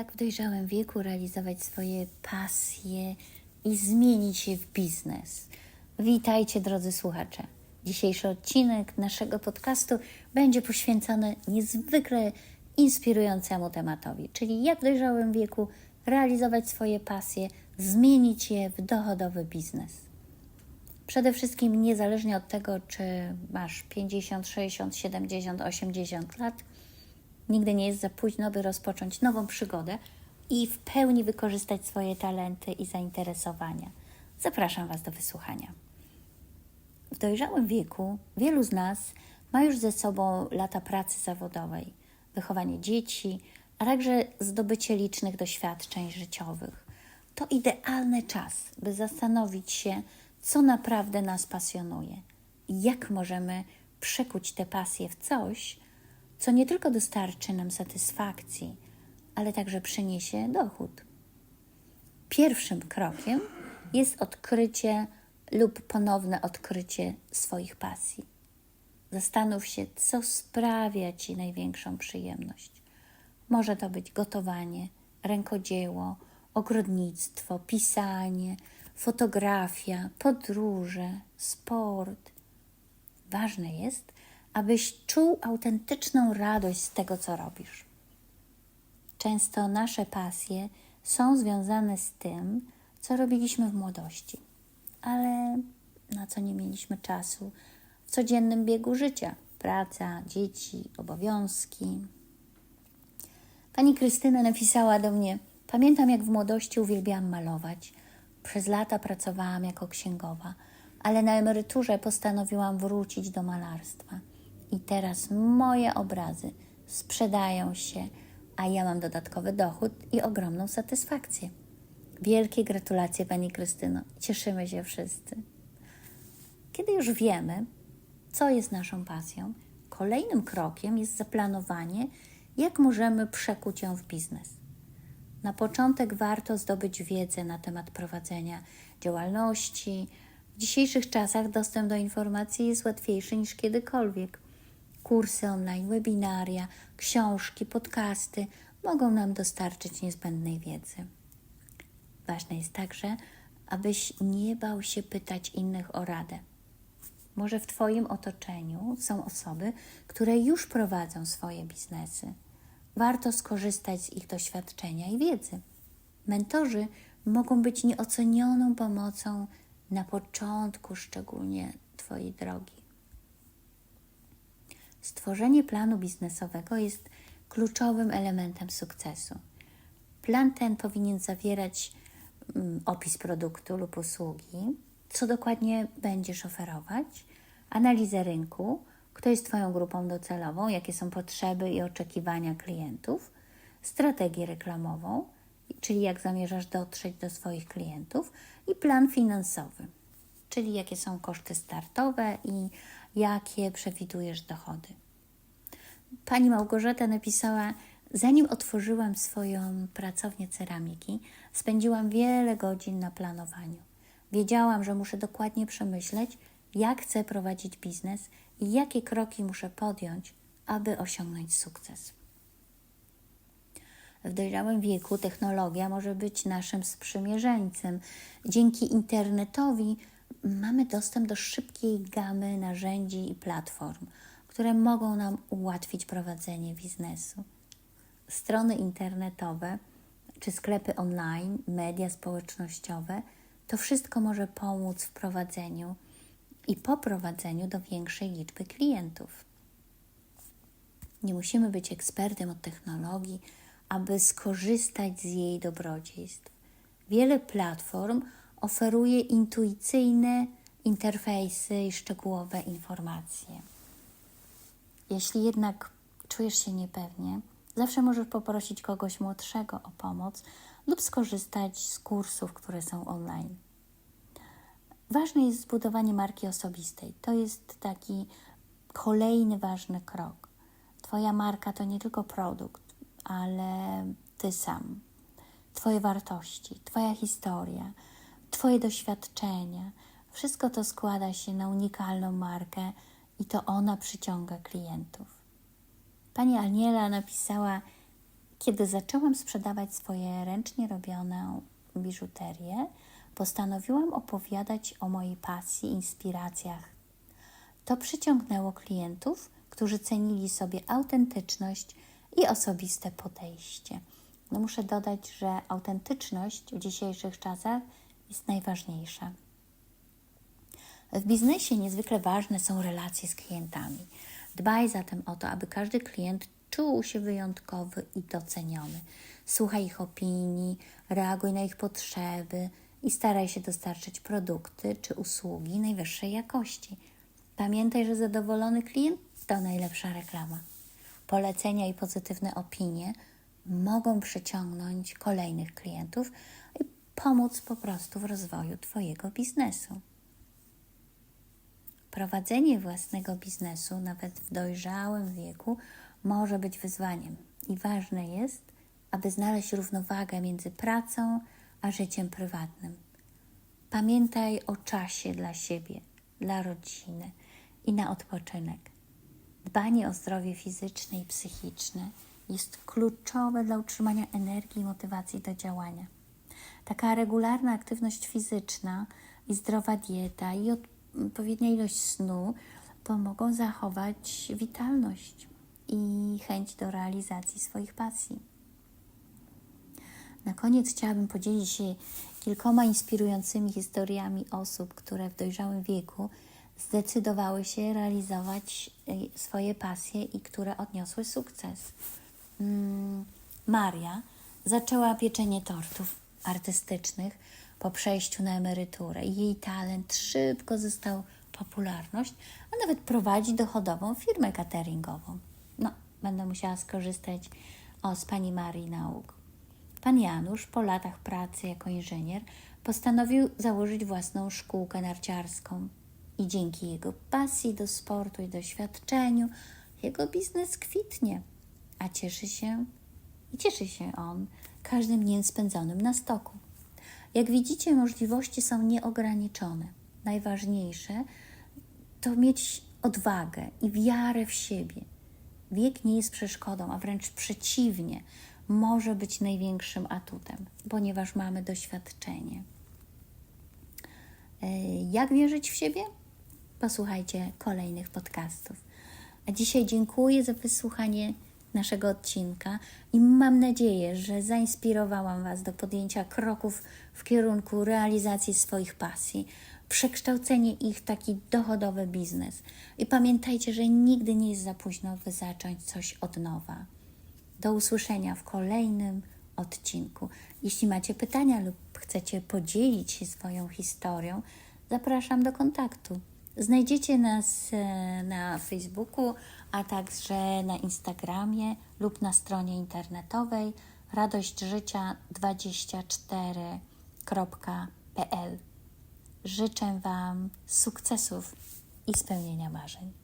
jak w dojrzałym wieku realizować swoje pasje i zmienić się w biznes. Witajcie, drodzy słuchacze. Dzisiejszy odcinek naszego podcastu będzie poświęcony niezwykle inspirującemu tematowi, czyli jak w dojrzałym wieku realizować swoje pasje, zmienić je w dochodowy biznes. Przede wszystkim, niezależnie od tego, czy masz 50, 60, 70, 80 lat, nigdy nie jest za późno, by rozpocząć nową przygodę i w pełni wykorzystać swoje talenty i zainteresowania. Zapraszam Was do wysłuchania. W dojrzałym wieku wielu z nas ma już ze sobą lata pracy zawodowej, wychowanie dzieci, a także zdobycie licznych doświadczeń życiowych. To idealny czas, by zastanowić się, co naprawdę nas pasjonuje i jak możemy przekuć te pasje w coś, co nie tylko dostarczy nam satysfakcji, ale także przyniesie dochód. Pierwszym krokiem jest odkrycie lub ponowne odkrycie swoich pasji. Zastanów się, co sprawia Ci największą przyjemność. Może to być gotowanie, rękodzieło, ogrodnictwo, pisanie, fotografia, podróże, sport. Ważne jest, abyś czuł autentyczną radość z tego, co robisz. Często nasze pasje są związane z tym, co robiliśmy w młodości, ale na co nie mieliśmy czasu w codziennym biegu życia praca, dzieci, obowiązki. Pani Krystyna napisała do mnie: Pamiętam, jak w młodości uwielbiałam malować. Przez lata pracowałam jako księgowa, ale na emeryturze postanowiłam wrócić do malarstwa. I teraz moje obrazy sprzedają się, a ja mam dodatkowy dochód i ogromną satysfakcję. Wielkie gratulacje Pani Krystyno. Cieszymy się wszyscy. Kiedy już wiemy, co jest naszą pasją, kolejnym krokiem jest zaplanowanie, jak możemy przekuć ją w biznes. Na początek warto zdobyć wiedzę na temat prowadzenia działalności. W dzisiejszych czasach dostęp do informacji jest łatwiejszy niż kiedykolwiek. Kursy online, webinaria, książki, podcasty mogą nam dostarczyć niezbędnej wiedzy. Ważne jest także, abyś nie bał się pytać innych o radę. Może w Twoim otoczeniu są osoby, które już prowadzą swoje biznesy. Warto skorzystać z ich doświadczenia i wiedzy. Mentorzy mogą być nieocenioną pomocą na początku, szczególnie Twojej drogi. Stworzenie planu biznesowego jest kluczowym elementem sukcesu. Plan ten powinien zawierać mm, opis produktu lub usługi, co dokładnie będziesz oferować, analizę rynku, kto jest Twoją grupą docelową, jakie są potrzeby i oczekiwania klientów, strategię reklamową, czyli jak zamierzasz dotrzeć do swoich klientów, i plan finansowy, czyli jakie są koszty startowe i jakie przewidujesz dochody. Pani Małgorzata napisała: Zanim otworzyłam swoją pracownię ceramiki, spędziłam wiele godzin na planowaniu. Wiedziałam, że muszę dokładnie przemyśleć, jak chcę prowadzić biznes i jakie kroki muszę podjąć, aby osiągnąć sukces. W dojrzałym wieku technologia może być naszym sprzymierzeńcem. Dzięki internetowi mamy dostęp do szybkiej gamy narzędzi i platform, które mogą nam ułatwić prowadzenie biznesu. Strony internetowe czy sklepy online, media społecznościowe to wszystko może pomóc w prowadzeniu i poprowadzeniu do większej liczby klientów. Nie musimy być ekspertem od technologii, aby skorzystać z jej dobrodziejstw. Wiele platform oferuje intuicyjne interfejsy i szczegółowe informacje. Jeśli jednak czujesz się niepewnie, zawsze możesz poprosić kogoś młodszego o pomoc lub skorzystać z kursów, które są online. Ważne jest zbudowanie marki osobistej. To jest taki kolejny ważny krok. Twoja marka to nie tylko produkt, ale ty sam. Twoje wartości, Twoja historia, Twoje doświadczenia. Wszystko to składa się na unikalną markę i to ona przyciąga klientów. Pani Aniela napisała: Kiedy zaczęłam sprzedawać swoje ręcznie robioną biżuterię, postanowiłam opowiadać o mojej pasji, inspiracjach. To przyciągnęło klientów, którzy cenili sobie autentyczność i osobiste podejście. No muszę dodać, że autentyczność w dzisiejszych czasach jest najważniejsza. W biznesie niezwykle ważne są relacje z klientami. Dbaj zatem o to, aby każdy klient czuł się wyjątkowy i doceniony. Słuchaj ich opinii, reaguj na ich potrzeby i staraj się dostarczyć produkty czy usługi najwyższej jakości. Pamiętaj, że zadowolony klient to najlepsza reklama. Polecenia i pozytywne opinie mogą przyciągnąć kolejnych klientów pomóc po prostu w rozwoju Twojego biznesu. Prowadzenie własnego biznesu, nawet w dojrzałym wieku, może być wyzwaniem i ważne jest, aby znaleźć równowagę między pracą a życiem prywatnym. Pamiętaj o czasie dla siebie, dla rodziny i na odpoczynek. Dbanie o zdrowie fizyczne i psychiczne jest kluczowe dla utrzymania energii i motywacji do działania. Taka regularna aktywność fizyczna i zdrowa dieta i odpowiednia ilość snu pomogą zachować witalność i chęć do realizacji swoich pasji. Na koniec chciałabym podzielić się kilkoma inspirującymi historiami osób, które w dojrzałym wieku zdecydowały się realizować y, swoje pasje i które odniosły sukces. Mm, Maria zaczęła pieczenie tortów artystycznych po przejściu na emeryturę. Jej talent szybko zyskał popularność, a nawet prowadzi dochodową firmę cateringową. No, będę musiała skorzystać o, z pani Marii nauk. Pan Janusz po latach pracy jako inżynier postanowił założyć własną szkółkę narciarską i dzięki jego pasji do sportu i doświadczeniu jego biznes kwitnie, a cieszy się i cieszy się on każdym dniem spędzonym na stoku. Jak widzicie, możliwości są nieograniczone. Najważniejsze to mieć odwagę i wiarę w siebie. Wiek nie jest przeszkodą, a wręcz przeciwnie, może być największym atutem, ponieważ mamy doświadczenie. E, Jak wierzyć w siebie? Posłuchajcie kolejnych podcastów. A dzisiaj dziękuję za wysłuchanie naszego odcinka i mam nadzieję, że zainspirowałam Was do podjęcia kroków w kierunku realizacji swoich pasji, przekształcenie ich w taki dochodowy biznes. I pamiętajcie, że nigdy nie jest za późno, by zacząć coś od nowa. Do usłyszenia w kolejnym odcinku. Jeśli macie pytania lub chcecie podzielić się swoją historią, zapraszam do kontaktu. Znajdziecie nas e, na Facebooku, a także na Instagramie lub na stronie internetowej radośćżycia24.pl. Życzę Wam sukcesów i spełnienia marzeń.